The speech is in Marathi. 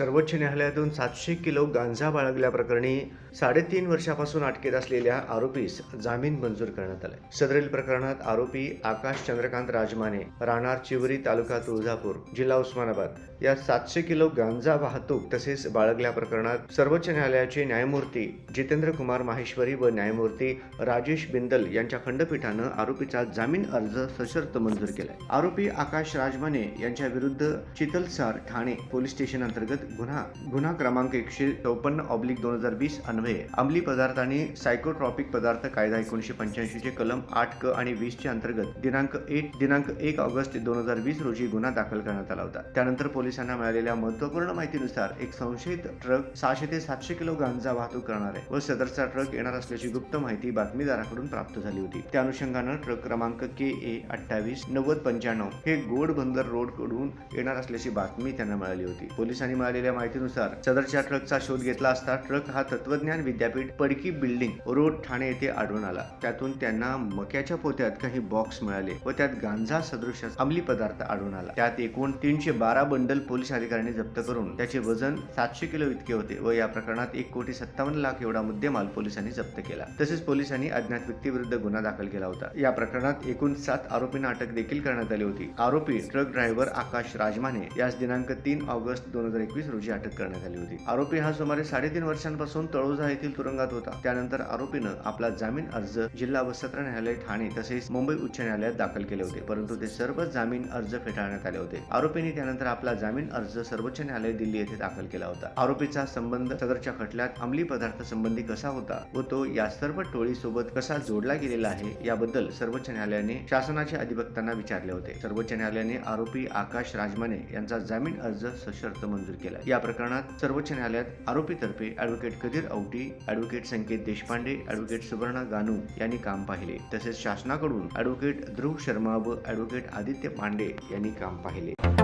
सर्वोच्च न्यायालयातून सातशे किलो गांजा बाळगल्याप्रकरणी साडेतीन वर्षापासून अटकेत असलेल्या आरोपीस जामीन मंजूर करण्यात आलाय. सदरील प्रकरणात आरोपी आकाश चंद्रकांत राजमाने राहणार चिवरी तालुका तुळजापूर जिल्हा उस्मानाबाद या सातशे किलो गांजा वाहतूक तसेच बाळगल्या प्रकरणात सर्वोच्च न्यायालयाचे न्यायमूर्ती जितेंद्र कुमार माहेश्वरी व न्यायमूर्ती राजेश बिंदल यांच्या खंडपीठानं आरोपीचा जामीन अर्ज सशर्त मंजूर केलाय. आरोपी आकाश राजमाने यांच्या विरुद्ध चितलसार ठाणे पोलीस स्टेशन अंतर्गत गुन्हा गुन्हा क्रमांक एकशे चौपन्न ऑब्लिक दोन हजार वीस अन्वये. अंमली पदार्थ आणि सायकोट्रॉपिक पदार्थ कायदा एकोणीशे पंच्याऐंशी चे कलम आठ क आणि वीस च्या अंतर्गत दिनांक एक दिनांक एक ऑगस्ट दोन हजार वीस रोजी गुन्हा दाखल करण्यात आला होता. त्यानंतर पोलिसांना मिळालेल्या महत्त्वपूर्ण माहितीनुसार एक संशयित ट्रक सहाशे ते सातशे किलो गांजा वाहतूक करणार आहे व सदरचा ट्रक येणार असल्याची गुप्त माहिती बातमीदाराकडून प्राप्त झाली होती. त्या अनुषंगानं ट्रक क्रमांक के ए अठ्ठावीस नव्वद पंच्याण्णव हे गोड बंदर रोडकडून येणार असल्याची बातमी त्यांना मिळाली होती. पोलिसांनी मिळालेल्या माहितीनुसार सदरच्या ट्रकचा शोध घेतला असता ट्रक हा तत्वज्ञान विद्यापीठ पडकी बिल्डिंग रोड ठाणे येथे आढळून आला. त्यातून त्यांना मक्याच्या पोत्यात काही बॉक्स मिळाले व त्यात गांजा सदृश अंमली पदार्थ आढळून आला. त्यात एकूण तीनशे बारा बंडल पोलीस अधिकाऱ्यांनी जप्त करून त्याचे वजन सातशे किलो इतके होते व या प्रकरणात एक कोटी सत्तावन्न लाख एवढा मुद्देमाल पोलिसांनी जप्त केला. तसेच पोलिसांनी अज्ञात व्यक्तीविरुद्ध गुन्हा दाखल केला होता. या प्रकरणात एकूण सात आरोपींना अटक देखील करण्यात आली होती. आरोपी ट्रक ड्रायव्हर आकाश राजमाने यास दिनांक तीन ऑगस्ट दोन हजार एकवीस रोजी अटक करण्यात आली होती. आरोपी हा सुमारे साडेतीन वर्षांपासून तळोजा येथील तुरुंगात होता. त्यानंतर आरोपीनं आपला जामीन अर्ज जिल्हा व सत्र न्यायालय ठाणे तसेच मुंबई उच्च न्यायालयात दाखल केले होते. परंतु ते सर्व जामीन अर्ज फेटाळण्यात आले होते. आरोपीने त्यानंतर आपला जामीन अर्ज सर्वोच्च न्यायालय दिल्ली येथे दाखल केला होता. आरोपीचा संबंध सदरच्या खटल्यात अंमली पदार्थ संबंधी कसा होता व तो या सर्व टोळी सोबत कसा जोडला गेलेला आहे याबद्दल सर्वोच्च न्यायालयाने शासनाच्या अधिवक्तांना विचारले होते. सर्वोच्च न्यायालयाने आरोपी आकाश राजमाने यांचा जामीन अर्ज सशर्त मंजूर केला. या प्रकरणात सर्वोच्च न्यायालयात आरोपीतर्फे advocate Kadir Auti advocate Sanket Deshpande advocate Suvarna Ganu यांनी काम पाहिले. तसेच शासनाकडून ऍडव्होकेट ध्रुव शर्मा व ॲडव्होकेट आदित्य पांडे यांनी काम पाहिले.